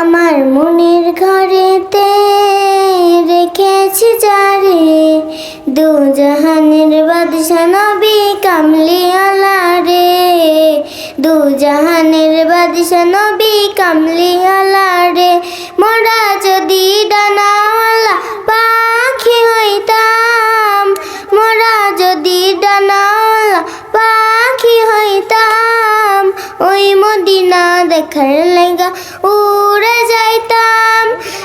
আমার মনের ঘরেতে রেখেছি যারে দু জাহানের বাদশা নবী কামলিওয়ালা রে দু জাহানের বাদশা নবী কামলিওয়ালা রে মোরা যদি ডানাওয়ালা পাখি হইতাম, মোরা যদি ডানাওয়ালা পাখি হইতাম। মদিনা দেখার লেগা উড়ে যাইতাম।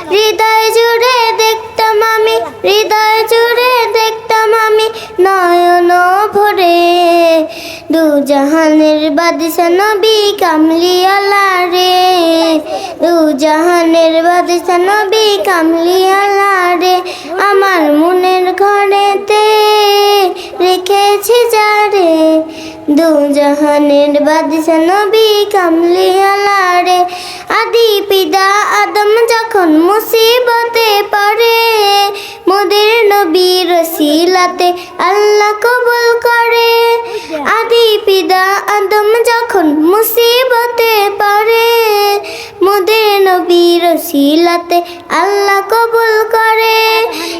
হৃদয় জুড়ে দেখতাম আমি, হৃদয় জুড়ে দেখতাম আমি নয়ন ভরে। দু জাহানের বাদশা নবী কামলিওয়ালা রে। দু জাহানের বাদশা নবী কামলিওয়ালা রে। আমার মনের ঘরেতে রেখেছি যারে। দু জাহানের বাদশা নবী কামলিওয়ালা রে আদি পিতা আদম যখন মুসিবতে পড়ে, মোদের নবীর রসিলাতে আল্লাহ কবুল করে। আদি পিতা আদম যখন মুসিবতে পড়ে, মোদের নবীর রসিলাতে আল্লাহ কবুল করে।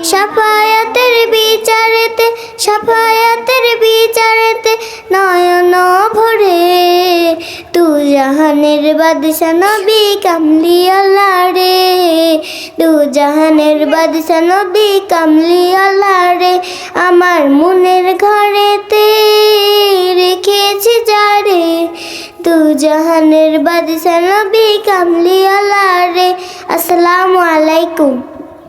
সাফায়াতের বিচারেতে সাফায়াতের বিচারেতে নয়ন জাহানের বাদশা নবী কামলিওয়ালা রে। দু জাহানের বাদশা নবী কামলিওয়ালা রে। আমার মনের ঘরেতে রেখেছি যারে দু জাহানের বাদশা নবী কামলিওয়ালা রে। আসসালামু আলাইকুম।